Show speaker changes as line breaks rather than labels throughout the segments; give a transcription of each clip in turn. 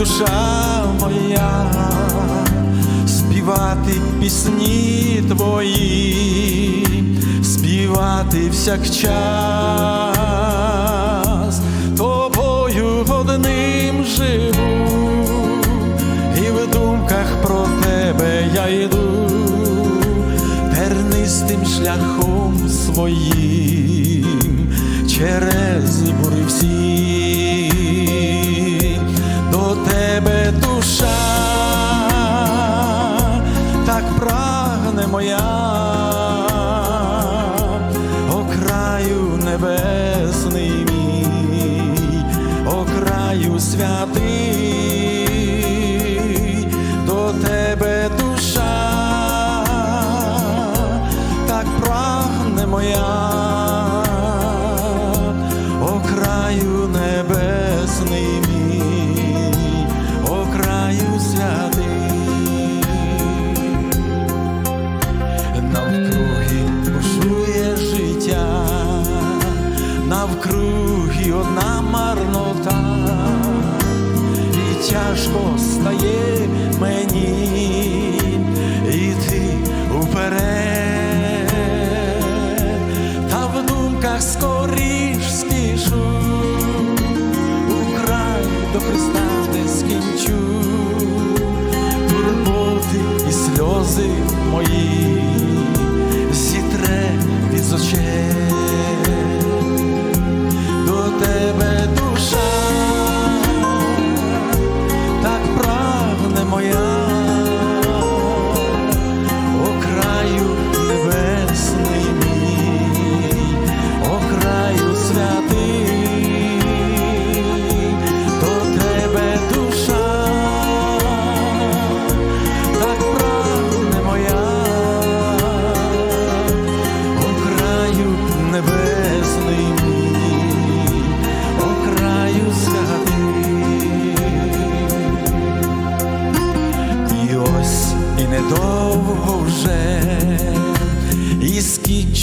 душа моя, співати пісні твої, співати всякчас, тобою одним живу, і в думках про тебе я йду, тернистим шляхом своїм через бури всі, небесний мій, о краю святий, до тебе душа, так прагне моя, о краю небесний о краю святий. Навкруги навкруги одна марнота, і тяжко стає мені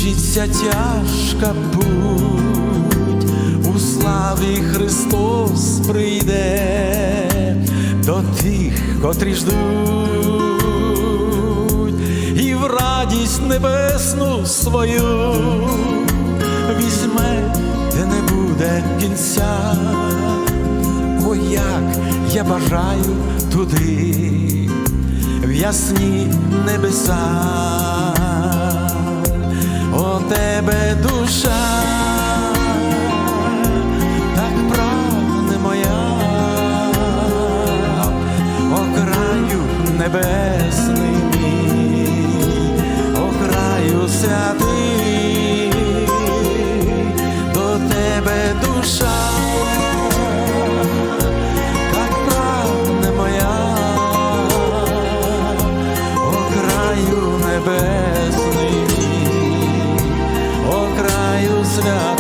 скінчиться тяжка путь, у славі Христос прийде до тих, котрі ждуть, і в радість небесну свою візьме, де не буде кінця. О, як я бажаю туди, в ясні небеса, тебе душа, так прагне моя, о краю небесний о краю святий, краю